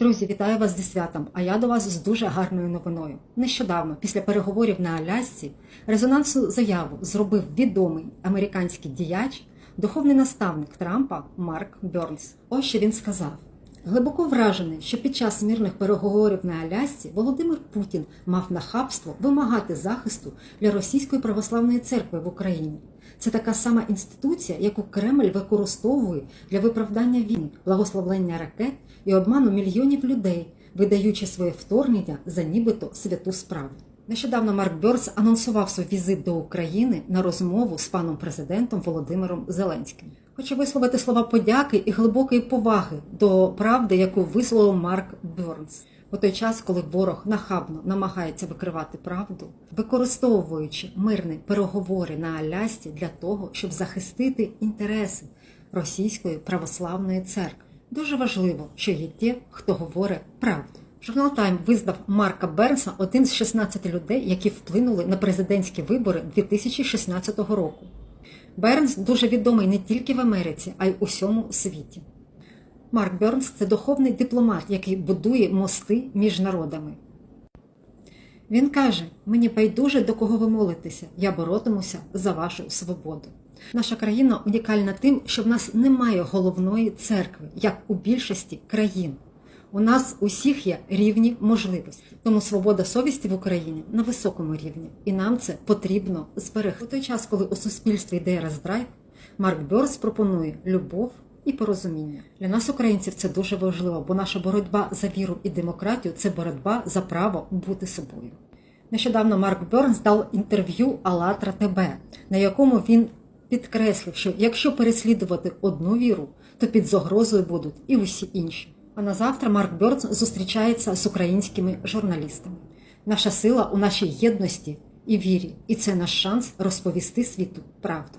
Друзі, вітаю вас зі святом. А я до вас з дуже гарною новиною. Нещодавно, після переговорів на Алясці, резонансну заяву зробив відомий американський діяч, духовний наставник Трампа Марк Бьорнс. Ось що він сказав. Глибоко вражений, що під час мирних переговорів на Алясці Володимир Путін мав нахабство вимагати захисту для Російської православної церкви в Україні. Це така сама інституція, яку Кремль використовує для виправдання війни, благословлення ракет і обману мільйонів людей, видаючи своє вторгнення за нібито святу справу. Нещодавно Марк Бьорс анонсував свій візит до України на розмову з паном президентом Володимиром Зеленським. Хочу висловити слова подяки і глибокої поваги до правди, яку висловив Марк Бьорнс. У той час, коли ворог нахабно намагається викривати правду, використовуючи мирні переговори на Алясці для того, щоб захистити інтереси російської православної церкви. Дуже важливо, що є ті, хто говорить правду. Журнал Тайм визнав Марка Бернса одним з 16 людей, які вплинули на президентські вибори 2016 року. Бернс дуже відомий не тільки в Америці, а й у всьому світі. Марк Бернс це духовний дипломат, який будує мости між народами. Він каже: мені байдуже до кого ви молитеся, я боротимуся за вашу свободу. Наша країна унікальна тим, що в нас немає головної церкви, як у більшості країн. У нас усіх є рівні можливості, тому свобода совісті в Україні на високому рівні, і нам це потрібно зберегти. У той час, коли у суспільстві йде роздрайв, Марк Бьорс пропонує любов і порозуміння. Для нас, українців, це дуже важливо, бо наша боротьба за віру і демократію це боротьба за право бути собою. Нещодавно Марк Бьорнс дав інтерв'ю «АЛЛАТРА ТБ», на якому він підкреслив, що якщо переслідувати одну віру, то під загрозою будуть і усі інші. А на завтра Марк Бёрдс зустрічається з українськими журналістами. Наша сила у нашій єдності і вірі, і це наш шанс розповісти світу правду.